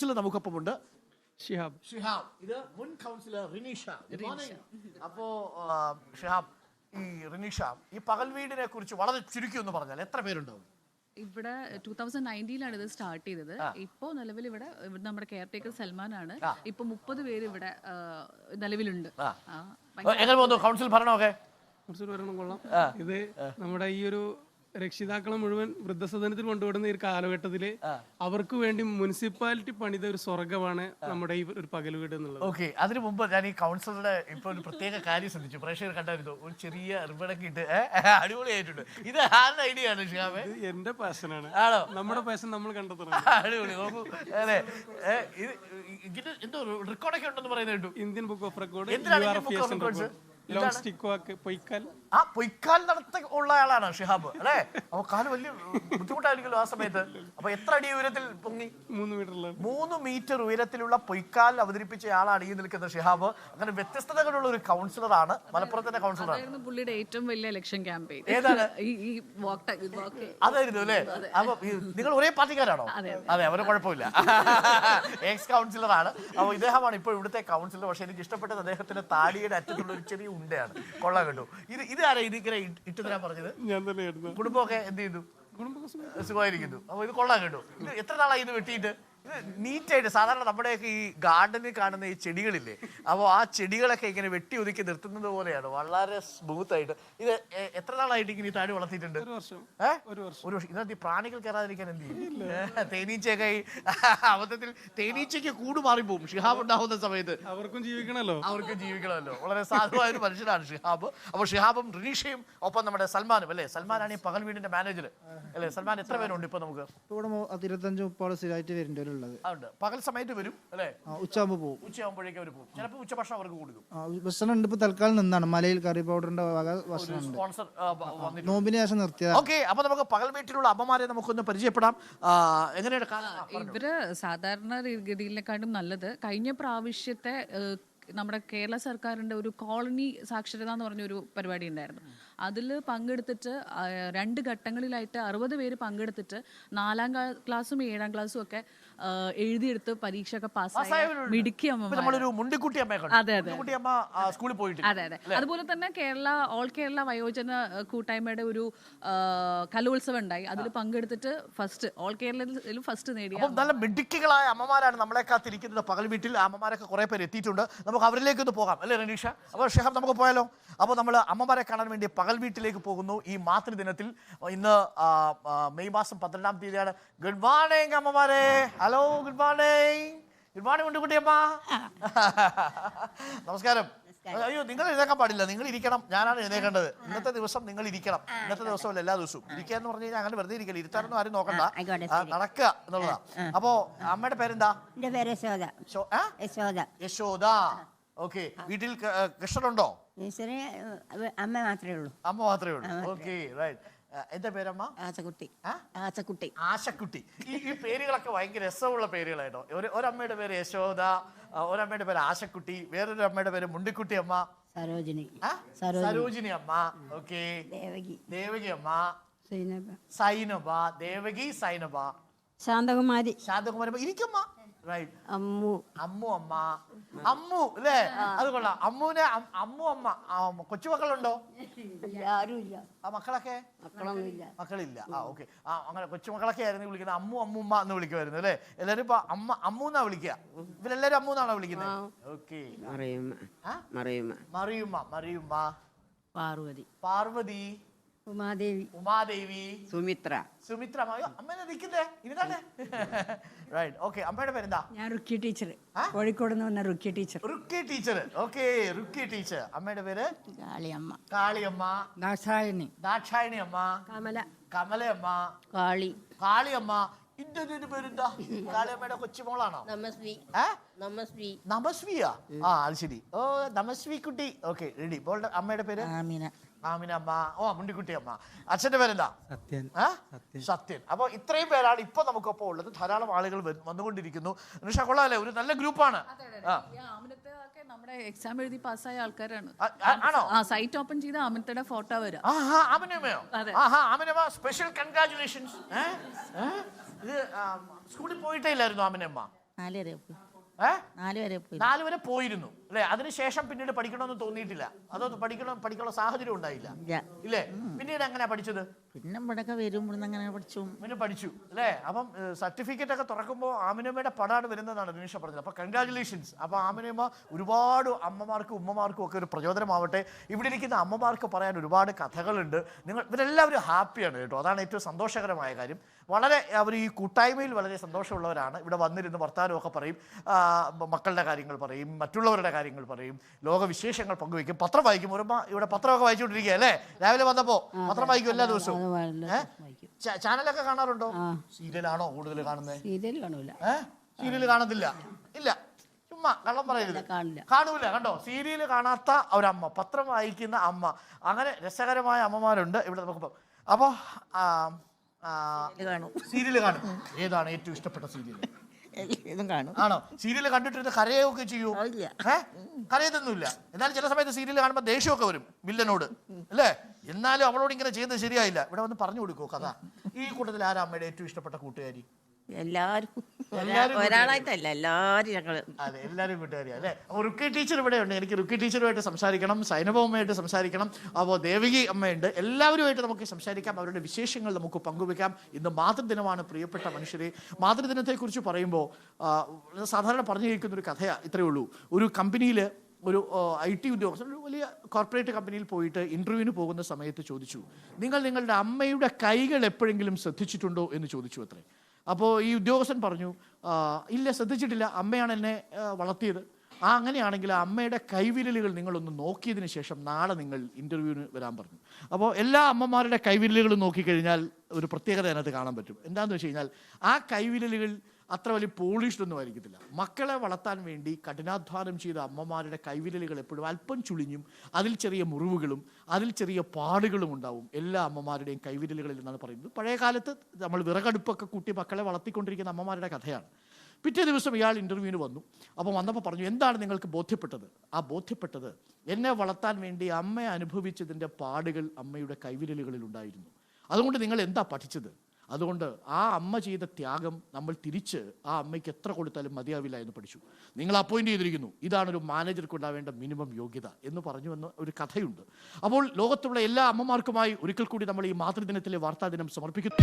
Councillor നമുക്കൊപ്പമുണ്ട്. Shihab. Shihab. ഇത് മുൻ councillor Rineesha. അപ്പോ ഷിഹാബ് ഈ റിനീഷ ഈ പകൽ വീടിനെ കുറിച്ച് വളരെ ചുരുക്കി ഒന്ന് പറഞ്ഞാൽ എത്ര പേരുണ്ടാവും? ഇവിടെ ടൂ തൗസൻഡ് നയന്റീനിലാണ് ഇത് സ്റ്റാർട്ട് ചെയ്തത്. ഇപ്പോ നിലവിൽ ഇവിടെ ഇവിടെ നമ്മുടെ കെയർ ടേക്കർ സൽമാൻ ആണ് ഇപ്പൊ മുപ്പത് പേര് ഇവിടെ നിലവിലുണ്ട്. കൗൺസിൽ ഭരണമൊക്കെ? കൗൺസിൽ ഭരണം കൊള്ളാം. ഇത് നമ്മുടെ ഈ ഒരു രക്ഷിതാക്കളെ മുഴുവൻ വൃദ്ധസദനത്തിൽ കൊണ്ടുവിടുന്ന ഈ ഒരു കാലഘട്ടത്തിൽ അവർക്ക് വേണ്ടി മുനിസിപ്പാലിറ്റി പണിത ഒരു സ്വർഗമാണ് നമ്മുടെ ഈ ഒരു പകൽ വീട് എന്നുള്ളത്. ഓക്കെ. അതിനു മുമ്പ് ഞാൻ ഈ കൗൺസിലറുടെ ഇപ്പൊ ഒരു പ്രത്യേക കാര്യം ശ്രദ്ധിച്ചു. പ്രേക്ഷകർ കണ്ടായിരുന്നു ഒരു ചെറിയ റിബണൊക്കെ ഇട്ട് അടിപൊളിയായിട്ടുണ്ട്. ഇത് ആരുടെ ഐഡിയ ആണ് എന്റെ പാഷനാണ് ആണോ. നമ്മുടെ പാഷൻ നമ്മൾ കണ്ടെത്തണം. അടിപൊളി. നോക്കൂ. അതെ. ഇത് ഇതിന് എന്തോ റെക്കോർഡൊക്കെ ഉണ്ടെന്ന് പറയുന്നത് കേട്ടു. Indian book of record long stick walk പൊയ്ക്കാൽ? ആ പൊയ്ക്കാൽ നടത്ത ഉള്ള ആളാണ് ഷിഹാബ് അല്ലേ? അപ്പൊ കാൽ വലിയ ബുദ്ധിമുട്ടായിരിക്കുമല്ലോ ആ സമയത്ത്. അപ്പൊ എത്ര അടി ഉയരത്തിൽ പൊങ്ങി? മൂന്ന് മീറ്ററിലാണ്. മൂന്ന് മീറ്റർ ഉയരത്തിലുള്ള പൊയ്ക്കാൽ അവതരിപ്പിച്ച ആളാണ് ഈ നിൽക്കുന്ന ഷിഹാബ്. അങ്ങനെ വ്യത്യസ്തതകളുള്ള ഒരു കൗൺസിലറാണ് മലപ്പുറത്തിന്റെ കൗൺസിലറാണ്. അതായിരുന്നു പുള്ളിയുടെ ഏറ്റവും വലിയ ഇലക്ഷൻ ക്യാമ്പയിൻ ഏതാണ്? അതായിരുന്നു അല്ലേ? അപ്പൊ നിങ്ങൾ ഒരേ പാർട്ടിക്കാരാണോ? അതെ, അതെ. അവരെ കുഴപ്പമില്ല. എക്സ് കൗൺസിലർ ആണ്. അപ്പൊ ഇദ്ദേഹമാണ് ഇപ്പോൾ ഇവിടുത്തെ കൗൺസിലർ പക്ഷെ എനിക്ക് ഇഷ്ടപ്പെട്ടത് അദ്ദേഹത്തിന്റെ താടിയുടെ അറ്റത്തുള്ള ഒരു ചെറിയ ഉണ്ടയാണ്. കൊള്ളാൻ കേട്ടോ. ഇത് ഇത് ആരാ ഇത് ഇങ്ങനെ ഇട്ട് തരാൻ പറഞ്ഞത്? ഞാൻ കുടുംബമൊക്കെ എന്ത് ചെയ്തു? കുടുംബം സുഖമായിരിക്കുന്നു. അപ്പൊ ഇത് കൊള്ളാൻ കേട്ടോ. ഇത് എത്ര നാളായി ഇത് വെട്ടിയിട്ട്? നീറ്റായിട്ട് സാധാരണ നമ്മുടെയൊക്കെ ഈ ഗാർഡനിൽ കാണുന്ന ഈ ചെടികളില്ലേ അപ്പോൾ ആ ചെടികളൊക്കെ ഇങ്ങനെ വെട്ടി ഒതുക്കി നിർത്തുന്നത് പോലെയാണ്. വളരെ സ്മൂത്ത് ആയിട്ട് ഇത് എത്ര നാളായിട്ട് ഇങ്ങനെ ഈ താടി വളർത്തിയിട്ടുണ്ട്? ഒരു വർഷം. ഏ? ഒരു വർഷം. ഒരു വർഷം. ഇതിനകത്ത് ഈ പ്രാണികൾ കയറാതിരിക്കാൻ എന്ത് ചെയ്യും? തേനീച്ചയൊക്കെ ഈ അബദ്ധത്തിൽ തേനീച്ചയ്ക്ക് കൂട് മാറിപ്പോവും. ഷിഹാബ് ഉണ്ടാവുന്ന സമയത്ത്. അവർക്കും ജീവിക്കണമല്ലോ അവർക്കും ജീവിക്കണമല്ലോ. വളരെ സാധുവായ ഒരു മനുഷ്യനാണ് ഷിഹാബ്. അപ്പോൾ ഷിഹാബും റിനീഷയും ഒപ്പം നമ്മുടെ സൽമാനും അല്ലേ? സൽമാനാണ് ഈ പകൽ വീടിന്റെ മാനേജർ. അല്ലേ? സൽമാൻ എത്ര പേരുണ്ട് ഇപ്പൊ നമുക്ക്? ഇവിടെ ഇരുപത്തഞ്ച് മുപ്പാട് സ്ഥിരമായിട്ട് വരുന്നുണ്ട് ഉള്ളത്. പകൽ സമയത്ത് വരും അല്ലേ? ഉച്ചയാകുമ്പോൾ പോകും ഉച്ചയാകുമ്പോഴേക്കും അവർ പോകും. ചിലപ്പോൾ ഉച്ചഭക്ഷണം അവർക്ക് കൊടുക്കും. ഭക്ഷണം ഉണ്ട് ഇപ്പൊ തൽക്കാലം നിന്നാണ്. മലയിൽ കറി പൗഡറിന്റെ വക ഭക്ഷണം ഉണ്ട്. സ്പോൺസർ വന്നിട്ട് നോമ്പിന് ശേഷം നിർത്തിയത്. ഓക്കെ അപ്പൊ നമുക്ക് പകൽ വീട്ടിലുള്ള അമ്മമാരെ നമുക്കൊന്ന് പരിചയപ്പെടാം. ആ, എങ്ങനെയാണ് കാ- ആ, പറഞ്ഞോ. ഇവർ സാധാരണ ഗതിയിലെക്കാട്ടും നല്ലത് കഴിഞ്ഞ പ്രാവശ്യത്തെ ഏഹ്, നമ്മുടെ കേരള സർക്കാരിന്റെ ഒരു കോളനി സാക്ഷരത എന്ന് പറഞ്ഞ ഒരു പരിപാടി ഉണ്ടായിരുന്നു. അതിൽ പങ്കെടുത്തിട്ട് രണ്ട് ഘട്ടങ്ങളിലായിട്ട് അറുപത് പേര് പങ്കെടുത്തിട്ട് നാലാം ക്ലാസ്സും ഏഴാം ക്ലാസ്സും ഒക്കെ എഴുതിയെടുത്ത് പരീക്ഷ ഒക്കെ പാസ്സായ. മിടുക്കി അമ്മ അതെ, അതെ. സ്കൂളിൽ പോയിട്ട് അതെ അതെ. അതുപോലെ തന്നെ കേരള ഓൾ കേരള വയോജന കൂട്ടായ്മയുടെ ഒരു കലോത്സവം ഉണ്ടായി. അതിൽ പങ്കെടുത്തിട്ട് ഫസ്റ്റ് ഓൾ കേരളത്തിൽ ഫസ്റ്റ് നേടി നല്ല മിടുക്കികളായ അമ്മമാരാണ് നമ്മളെ കാത്തിരിക്കുന്നത്. പകൽ വീട്ടിൽ അമ്മമാരൊക്കെ കുറെ പേര് എത്തിയിട്ടുണ്ട്. നമുക്ക് അവരിലേക്ക് ഒന്ന് പോകാം. അല്ലേ റനീഷ? അപ്പോൾ ഷെഹാബ് നമുക്ക് പോയാലോ? അപ്പോൾ നമ്മൾ അമ്മമാരെ കാണാൻ വേണ്ടി പകൽ വീട്ടിലേക്ക് പോകുന്നു. ഈ മാതൃദിനത്തിൽ ഇന്ന് മെയ് മാസം പന്ത്രണ്ടാം തീയതിയാണ്. ഗുഡ് മോർണിംഗ് അമ്മമാരെ. Hello good morning good morning ഉണ്ട് കുട്ടിയമ്മ നമസ്കാരം. അയ്യോ നിങ്ങൾ എഴുന്നേക്കാൻ പാടില്ല. നിങ്ങൾ ഇരിക്കണം. ഞാനാണ് എഴുന്നേക്കേണ്ടത് ഇന്നത്തെ ദിവസം നിങ്ങൾ ഇരിക്കണം. ഇന്നത്തെ ദിവസമല്ല എല്ലാ ദിവസവും. ഇരിക്കുക എന്ന് പറഞ്ഞു കഴിഞ്ഞാൽ അങ്ങനെ വെറുതെ ഇരിക്കില്ല? ഇരുത്താനൊന്നും ആരും നോക്കണ്ട. നടക്കുക എന്നുള്ളതാ. അപ്പോ അമ്മയുടെ പേരെന്താ? പേര് യശോദ. യശോദ. ഓക്കെ. വീട്ടിൽ കൃഷ്ണനുണ്ടോ? ടീച്ചറ് അമ്മ മാത്രമേ ഉള്ളൂ. അമ്മ മാത്രമേ ഉള്ളൂ. ഓക്കെ റൈറ്റ് എന്താ പേരമ്മ? ആശക്കുട്ടി. ആ? ആച്ചക്കുട്ടി ആശക്കുട്ടി. ഈ ഈ പേരുകളൊക്കെ ഭയങ്കര രസമുള്ള പേരുകളായിട്ടോ. ഒരു ഒരമ്മയുടെ പേര് യശോദ ഒരമ്മയുടെ പേര് ആശക്കുട്ടി വേറൊരു അമ്മയുടെ പേര് മുണ്ടിക്കുട്ടി അമ്മ. സരോജിനി. ആ? സരോജിനി. അമ്മ. ഓക്കെ. ദേവകി. ദേവകി അമ്മ. സൈനബ. സൈനബ. ദേവകി സൈനബ. ശാന്തകുമാരി. ശാന്തകുമാരി ഇരിക്കമ്മ. റൈറ്റ് അമ്മു. അമ്മു അമ്മ. അമ്മു അല്ലേ? അത് കൊള്ളാം. അമ്മുവിനെ അം- അമ്മു അമ്മ ആ, കൊച്ചുമക്കളുണ്ടോ? ആരുമില്ല. ആ മക്കളൊക്കെ? മക്കളൊന്നുമില്ല. മക്കളില്ല. ആ ഓക്കെ. ആ അങ്ങനെ കൊച്ചുമക്കളൊക്കെ ആയിരുന്നു വിളിക്കുന്നത്. അമ്മു അമ്മുമ്മ എന്ന് വിളിക്കുമായിരുന്നു അല്ലേ? എല്ലാരും ഇപ്പൊ അമ്മ അമ്മു എന്നാ വിളിക്കുക? ഇവരെല്ലാരും അമ്മു എന്നാണോ വിളിക്കുന്നത്? ഓക്കെ. മറിയുമ്മ. ആ? മറിയുമ്മ. മറിയുമ്മ മറിയുമ്മ. പാർവതി. പാർവതി. ഉമാദേവി. ഉമാദേവി. സുമിത്ര. സുമിത്ര അമ്മ അയ്യോ, അമ്മേനെ നിൽക്കുന്നേ. ഇരുന്നാട്ടെ റൈറ്റ് ഓക്കെ അമ്മയുടെ പേരെന്താ? ഞാൻ റുക്കി ടീച്ചർ? കോഴിക്കോട് നിന്ന് വന്ന Rukki teacher Rukki teacher okay Rukki teacher അമ്മയുടെ പേര്? കാളിയമ്മ. കാളിയമ്മ. ദാക്ഷായണി. ദാക്ഷായണി അമ്മ കമല. കമലയമ്മ. കാളി. കാളിയമ്മ. ഇന്റെ ഒരു പേരെന്താ കാളിയമ്മയുടെ കൊച്ചുമോളാണോ? നമസ്വി. ഏ? നമസ്വി. നമസ്വിയാ? ആ അത് ശരി. ഓ നമസ്വി കുട്ടി ഓക്കെ റെഡി. അമ്മയുടെ പേര്? ആമിന. ആമിന അമ്മ ഓ മുണ്ടിക്കുട്ടി അമ്മ അച്ഛന്റെ പേരെന്താ? സത്യൻ. ആ? സത്യൻ. അപ്പൊ ഇത്രയും പേരാണ് ഇപ്പൊ നമുക്കൊപ്പം ഉള്ളത്. ധാരാളം ആളുകൾ വന്ന് വന്നുകൊണ്ടിരിക്കുന്നു. നിഷ കൊള്ളാലേ. ഒരു നല്ല ഗ്രൂപ്പാണ്. ആ. ഈ ആമിനത്തെ ഒക്കെ നമ്മുടെ എക്സാം എഴുതി പാസ്സായ ആൾക്കാരാണ്. ആ, ആ, ആണോ? ആ സൈറ്റ് ഓപ്പൺ ചെയ്ത ആമിനത്തയുടെ ഫോട്ടോ വരാം ആഹാ ആമിനമ്മയോ? അതെ. ആഹാ ആമിനമ്മ സ്പെഷ്യൽ കൺഗ്രാറ്റുലേഷൻസ് ഇത് ആ, സ്കൂളിൽ പോയിട്ടേ ഇല്ലായിരുന്നു ആമിനമ്മ. നാല് വരെ പോയി. ഏ? നാല് വരെ പോയി. നാല് വരെ പോയിരുന്നു. അല്ലെ? അതിനുശേഷം പിന്നീട് പഠിക്കണമെന്ന് തോന്നിയിട്ടില്ല. അതോ പഠിക്കണം പഠിക്കാനുള്ള സാഹചര്യം ഉണ്ടായില്ല. ഇല്ല. പിന്നീട് എങ്ങനെയാ പഠിച്ചത്? പിന്നെ ഇവിടെയൊക്കെ വരും അങ്ങനെ പഠിച്ചു? പിന്നെ പഠിച്ചു അല്ലേ? അപ്പം സർട്ടിഫിക്കറ്റ് ഒക്കെ തുറക്കുമ്പോൾ ആമിനമ്മയുടെ പടാണ് വരുന്നതാണ് നിമിഷ പറഞ്ഞത്. അപ്പൊ കൺഗ്രാചുലേഷൻസ് അപ്പൊ ആമിനമ്മ ഒരുപാട് അമ്മമാർക്കും ഉമ്മമാർക്കും ഒക്കെ ഒരു പ്രചോദനമാവട്ടെ. ഇവിടെ ഇരിക്കുന്ന അമ്മമാർക്ക് പറയാൻ ഒരുപാട് കഥകളുണ്ട്. നിങ്ങൾ ഇവരെല്ലാവരും ഹാപ്പിയാണ് കേട്ടോ. അതാണ് ഏറ്റവും സന്തോഷകരമായ കാര്യം. വളരെ അവർ ഈ കൂട്ടായ്മയിൽ വളരെ സന്തോഷമുള്ളവരാണ്. ഇവിടെ വന്നിരുന്ന് വർത്താനമൊക്കെ പറയും. മക്കളുടെ കാര്യങ്ങൾ പറയും മറ്റുള്ളവരുടെ കാര്യങ്ങൾ പറയും. ലോകവിശേഷങ്ങൾ പങ്കുവയ്ക്കും. പത്രം വായിക്കും. ഒരു ഇവിടെ പത്രമൊക്കെ വായിച്ചുകൊണ്ടിരിക്കുക അല്ലേ? രാവിലെ വന്നപ്പോ പത്രം വായിക്കും എല്ലാ ദിവസവും. ചാനലൊക്കെ കാണാറുണ്ടോ? സീരിയലാണോ കൂടുതൽ കാണുന്നത് സീരിയൽ കാണൂല. സീരിയൽ കാണത്തില്ല. ഇല്ല. ചുമ്മാ കള്ളം പറയരുത്. കാണില്ല. കാണൂല കണ്ടോ? സീരിയൽ കാണാത്ത ഒരമ്മ പത്രം വായിക്കുന്ന അമ്മ. അങ്ങനെ രസകരമായ അമ്മമാരുണ്ട് ഇവിടെ നമുക്ക് അപ്പോൾ സീരിയൽ കാണും. ഏതാണ് ഏറ്റവും ഇഷ്ടപ്പെട്ട സീരിയൽ ഇതും കാണും. ആണോ? സീരിയൽ കണ്ടിട്ട് കരയൊക്കെ ചെയ്യൂ. കരയതൊന്നുമില്ല എന്നാലും ചില സമയത്ത് സീരിയൽ കാണുമ്പോൾ ദേഷ്യമൊക്കെ വരും വില്ലനോട് അല്ലേ? എന്നാലും അവളോട് ഇങ്ങനെ ചെയ്യുന്നത് ശരിയായില്ല. ഇവിടെ വന്ന് പറഞ്ഞു കൊടുക്കൂ കഥ? ഈ കൂട്ടത്തിൽ ആരാ അമ്മയുടെ ഏറ്റവും ഇഷ്ടപ്പെട്ട കൂട്ടുകാരി? എല്ലാവർക്കും ഒരാളായിട്ടല്ല എല്ലാവരും ഞങ്ങൾ. അതെ എല്ലാവരും കൂട്ടുകാരി അല്ലേ? അപ്പോൾ റുക്കി ടീച്ചർ ഇവിടെ ഉണ്ട് എനിക്ക് റുക്കി ടീച്ചറുമായിട്ട് സംസാരിക്കണം സൈനബ അമ്മയായിട്ട് സംസാരിക്കണം അപ്പോ ദേവികി അമ്മയുണ്ട്. എല്ലാവരുമായിട്ട് നമുക്ക് സംസാരിക്കാം അവരുടെ വിശേഷങ്ങൾ നമുക്ക് പങ്കുവെക്കാം. ഇന്ന് മാതൃദിനമാണ് പ്രിയപ്പെട്ട മനുഷ്യരെ. മാതൃദിനത്തെക്കുറിച്ച് പറയുമ്പോൾ സാധാരണ പറഞ്ഞു കേൾക്കുന്ന ഒരു കഥയാ ഇത്രയേ ഉള്ളൂ. ഒരു കമ്പനിയിൽ ഒരു ഐ ടി ഉദ്യോഗസ്ഥൻ ഒരു വലിയ കോർപ്പറേറ്റ് കമ്പനിയിൽ പോയിട്ട് ഇന്റർവ്യൂവിന് പോകുന്ന സമയത്ത് ചോദിച്ചു നിങ്ങൾ നിങ്ങളുടെ അമ്മയുടെ കൈകൾ എപ്പോഴെങ്കിലും ശ്രദ്ധിച്ചിട്ടുണ്ടോ? എന്ന് ചോദിച്ചു അത്രേ. അപ്പോൾ ഈ ഉദ്യോഗസ്ഥൻ പറഞ്ഞു ഇല്ല ശ്രദ്ധിച്ചിട്ടില്ല. അമ്മയാണ് എന്നെ വളർത്തിയത്. ആ അങ്ങനെയാണെങ്കിൽ അമ്മയുടെ കൈവിരലുകൾ നിങ്ങളൊന്ന് നോക്കിയതിന് ശേഷം നാളെ നിങ്ങൾ ഇന്റർവ്യൂവിന് വരാൻ പറഞ്ഞു. അപ്പോൾ എല്ലാ അമ്മമാരുടെ കൈവിരലുകളും നോക്കിക്കഴിഞ്ഞാൽ ഒരു പ്രത്യേകത അതിനകത്ത് കാണാൻ പറ്റും. എന്താണെന്ന് വെച്ച് കഴിഞ്ഞാൽ ആ കൈവിരലുകൾ അത്ര വലിയ പോളിഷ്ഡ് ഒന്നും ആയിരിക്കത്തില്ല. മക്കളെ വളർത്താൻ വേണ്ടി കഠിനാധ്വാനം ചെയ്ത അമ്മമാരുടെ കൈവിരലുകൾ എപ്പോഴും അല്പം ചുളിഞ്ഞും അതിൽ ചെറിയ മുറിവുകളും അതിൽ ചെറിയ പാടുകളും ഉണ്ടാവും. എല്ലാ അമ്മമാരുടെയും കൈവിരലുകളിൽ എന്നാണ് പറയുന്നത്. പഴയ കാലത്ത് നമ്മൾ വിറകടുപ്പൊക്കെ കൂട്ടി മക്കളെ വളർത്തിക്കൊണ്ടിരിക്കുന്ന അമ്മമാരുടെ കഥയാണ്. പിറ്റേ ദിവസം ഇയാൾ ഇന്റർവ്യൂവിന് വന്നു. അപ്പോൾ വന്നപ്പോൾ പറഞ്ഞു എന്താണ് നിങ്ങൾക്ക് ബോധ്യപ്പെട്ടത്? ആ ബോധ്യപ്പെട്ടത് എന്നെ വളർത്താൻ വേണ്ടി അമ്മ അനുഭവിച്ചതിന്റെ പാടുകൾ അമ്മയുടെ കൈവിരലുകളിൽ ഉണ്ടായിരുന്നു. അതുകൊണ്ട് നിങ്ങൾ എന്താ പഠിച്ചത്? അതുകൊണ്ട് ആ അമ്മ ചെയ്ത ത്യാഗം നമ്മൾ തിരിച്ച് ആ അമ്മയ്ക്ക് എത്ര കൊടുത്താലും മതിയാവില്ല എന്ന് പഠിച്ചു. നിങ്ങൾ അപ്പോയിന്റ് ചെയ്തിരിക്കുന്നു. ഇതാണ് ഒരു മാനേജർക്ക് ഉണ്ടാവേണ്ട മിനിമം യോഗ്യത എന്ന് പറഞ്ഞു എന്ന ഒരു കഥയുണ്ട്. അപ്പോൾ ലോകത്തുള്ള എല്ലാ അമ്മമാർക്കുമായി ഒരിക്കൽ കൂടി നമ്മൾ ഈ മാതൃദിനത്തിലെ വാർത്താദിനം സമർപ്പിക്കുന്നു.